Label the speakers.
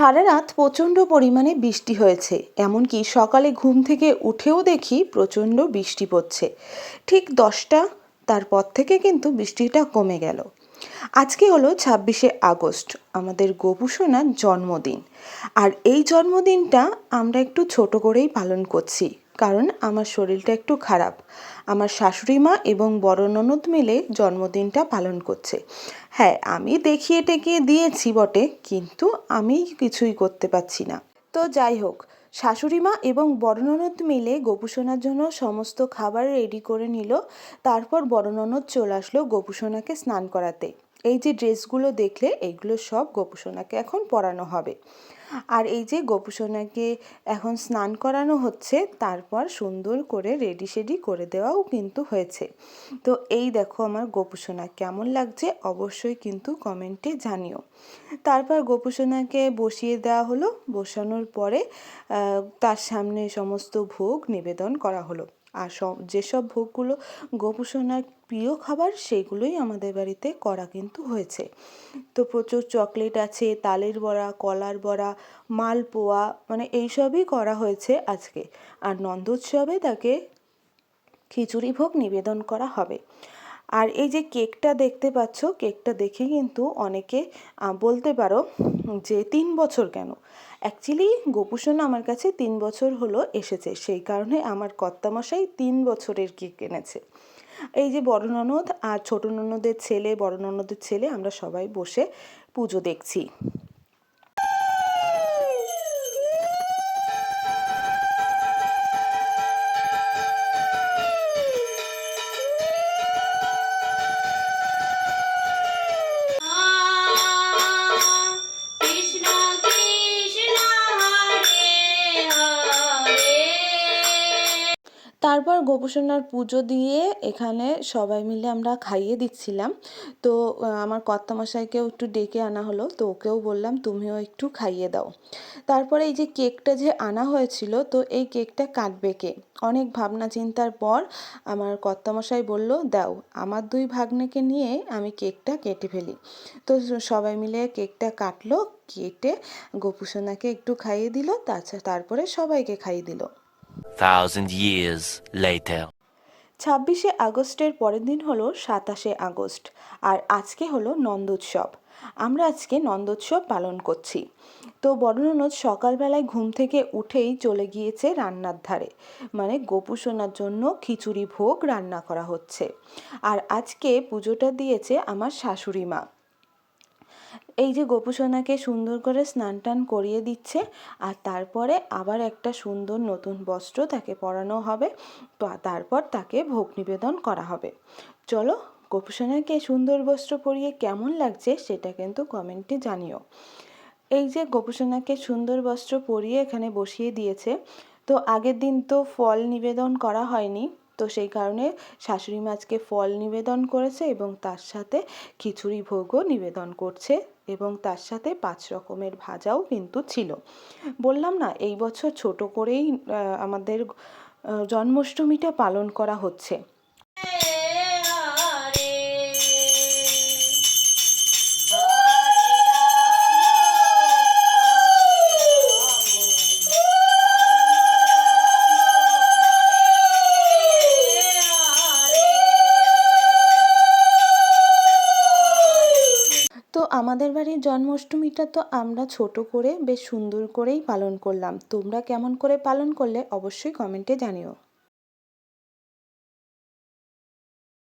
Speaker 1: সারা রাত প্রচণ্ড পরিমাণে বৃষ্টি হয়েছে, এমনকি সকালে ঘুম থেকে উঠেও দেখি প্রচণ্ড বৃষ্টি পড়ছে। ঠিক দশটা, তারপর থেকে কিন্তু বৃষ্টিটা কমে গেল। আজকে হলো ছাব্বিশে আগস্ট, আমাদের গোপুসোনার জন্মদিন। আর এই জন্মদিনটা আমরা একটু ছোট করেই পালন করছি। কারণ আমার শরীরটা একটু খারাপ। আমার শাশুড়ি মা এবং বড় ননদ মিলে জন্মদিনটা পালন করছে। হ্যাঁ আমি দেখিয়ে টেকিয়ে দিয়েছি বটে, কিন্তু আমি কিছুই করতে পারছি না। তো যাই হোক, শাশুড়ি মা এবং বড় ননদ মিলে গোপুসোনার জন্য সমস্ত খাবার রেডি করে নিল। তারপর বড় ননদ চলে আসলো গোপুসোনাকে স্নান করাতে। এই যে ড্রেসগুলো দেখলে এইগুলো সব গোপুসোনাকে এখন পরানো হবে। আর এই যে গোপুসোনাকে এখন স্নান করানো হচ্ছে, তারপর সুন্দর করে রেডি সেডি করে দেওয়াও কিন্তু হয়েছে। তো এই দেখো আমার গোপুসোনা কেমন লাগছে, অবশ্যই কিন্তু কমেন্টে জানিও। তারপর গোপুসোনাকে বসিয়ে দেওয়া হলো। বসানোর পরে তার সামনে সমস্ত ভোগ নিবেদন করা হলো। আর সব, যেসব ভোগগুলো গোপুসোনার প্রিয় খাবার, সেগুলোই আমাদের বাড়িতে করা কিন্তু হয়েছে। তো প্রচুর চকলেট আছে, তালের বড়া, কলার বড়া, মালপোয়া মানে এইসবই করা হয়েছে আজকে। আর নন্দোৎসবে তাকে খিচুড়ি ভোগ নিবেদন করা হবে। আর এই যে কেকটা দেখতে পাচ্ছ, কেকটা দেখে কিন্তু অনেকে বলতে পারো যে তিন বছর কেন? অ্যাকচুয়ালি গোপুসোনা আমার কাছে তিন বছর হলো এসেছে। সেই কারণে আমার কর্তামশাই তিন বছরের কেক এনেছে। এই যে বড় ননদ আর ছোট ননদের ছেলে, বড় ননদের ছেলে, আমরা সবাই বসে পুজো দেখছি। তারপর গোপুসোনার পুজো দিয়ে এখানে সবাই মিলে আমরা খাইয়ে দিচ্ছিলাম। তো আমার কর্তামশাইকেও একটু ডেকে আনা হলো, তো ওকেও বললাম, তুমিও একটু খাইয়ে দাও। তারপরে এই যে কেকটা যে আনা হয়েছিল, তো এই কেকটা কাটবে কে? অনেক ভাবনা চিন্তার পর আমার কর্তামশাই বলল, দাও, আমার দুই ভাগ্নেকে নিয়ে আমি কেকটা কেটে ফেলি। তো সবাই মিলে কেকটা কাটলো, কেটে গোপুসোনাকে একটু খাইয়ে দিল তাছাড়া তারপরে সবাইকে খাইয়ে দিল। ছাব্বিশে আগস্টের পরের দিন হলো সাতাশে আগস্ট, আর আজকে হলো নন্দোৎসব। আমরা আজকে নন্দোৎসব পালন করছি। তো বড়ননদ সকালবেলায় ঘুম থেকে উঠেই চলে গিয়েছে রান্নার ধারে। মানে গোপু সোনার জন্য খিচুড়ি ভোগ রান্না করা হচ্ছে। আর আজকে পুজোটা দিয়েছে আমার শাশুড়ি মা। এই যে গোপুসোনাকে সুন্দর করে স্নান টান করিয়ে দিচ্ছে, আর তারপরে আবার একটা সুন্দর নতুন বস্ত্র তাকে পরানো হবে তো তারপর তাকে ভোগ নিবেদন করা হবে। চলো, গোপুসোনাকে সুন্দর বস্ত্র পরিয়ে কেমন লাগছে সেটা কিন্তু কমেন্টে জানিও। এই যে গোপুসোনাকে সুন্দর বস্ত্র পরিয়ে এখানে বসিয়ে দিয়েছে, তো আগের দিন তো ফল নিবেদন করা হয়নি তো সেই কারণে শাশুড়ি মাছকে ফল নিবেদন করেছে এবং তার সাথে খিচুড়ি ভোগও নিবেদন করছে এবং তার সাথে পাঁচ রকমের ভাজাও কিন্তু ছিল। বললাম না, এই বছর ছোট করেই আমাদের জন্মাষ্টমীটা পালন করা হচ্ছে। আমাদের বাড়ির জন্মাষ্টমীটা তো আমরা ছোট করে বেশ সুন্দর করেই পালন করলাম। তোমরা কেমন করে পালন করলে অবশ্যই কমেন্টে জানিও।